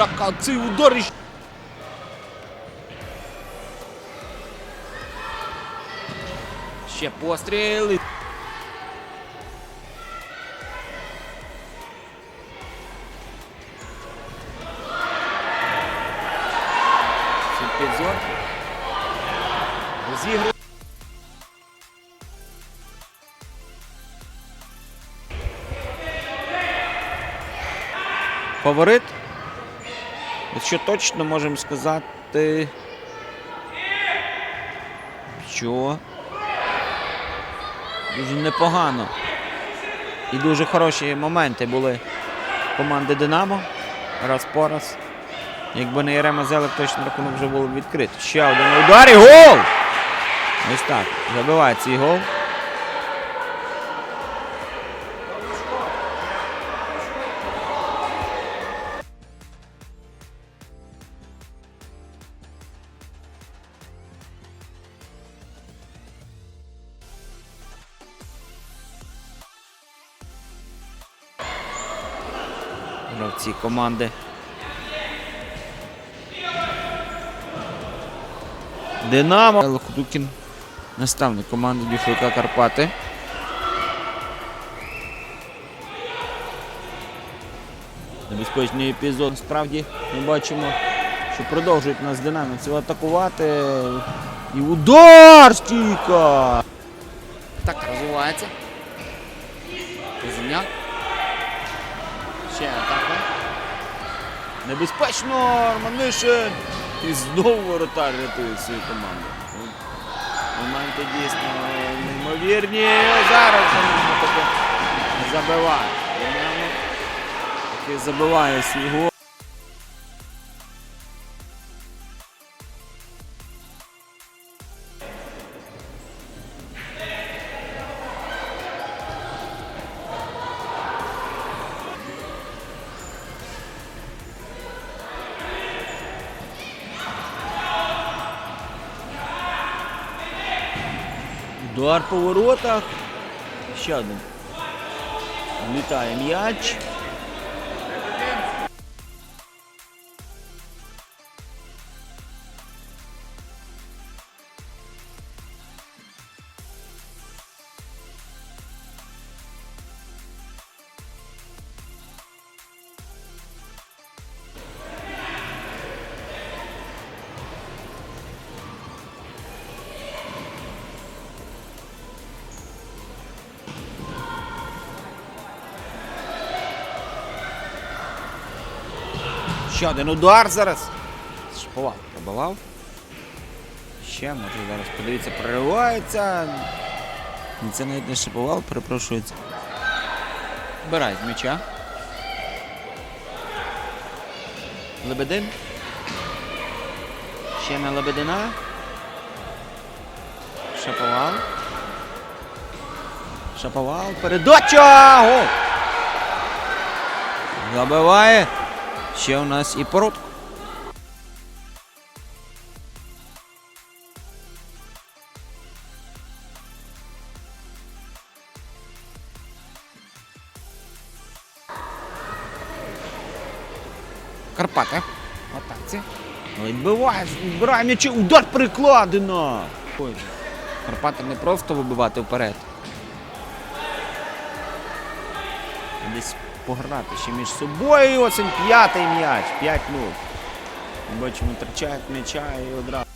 Так, а цей удар Ще постріли. Фаворит. Якщо точно можемо сказати, що дуже непогано. І дуже хороші моменти були команди Динамо. Раз по раз. Якби не Єрема Зелик, точно рахунок вже було б відкрито. Ще один удар і гол! Ось так. Забиває цей гол. Гравці команди. Динамо. Лохудукін, наставник команди Дюшука Карпати. Небезпечний епізод. Справді ми бачимо, що продовжують нас динамівці атакувати. І удар стійка! Так розвивається. Козиняк. Ще атака. Небезпечно Романишин. І знову воротар рятує свою команду. Моменти дійсно неймовірні. Зараз можна таке забиває. Забиває гол. Удар по воротах. Ще один. Влітає м'яч. Ще один удар зараз. Шповал пробивав. Ще, може зараз подивіться, проривається. Це навіть не шиповал, перепрошується. Вбирає з м'яча. Лебедин. Ще на Лебедина. Шаповал. Шаповал. Передача! Гол! Забиває. Ще у нас і породку. Карпати. Атаці. Відбиває, відбирає м'ячі, удар перекладено. Ой. Карпати не просто вибивати вперед. Десь пограти ще між собою. І п'ятий м'яч. 5-0. Бачимо, втрачають м'яча і одразу.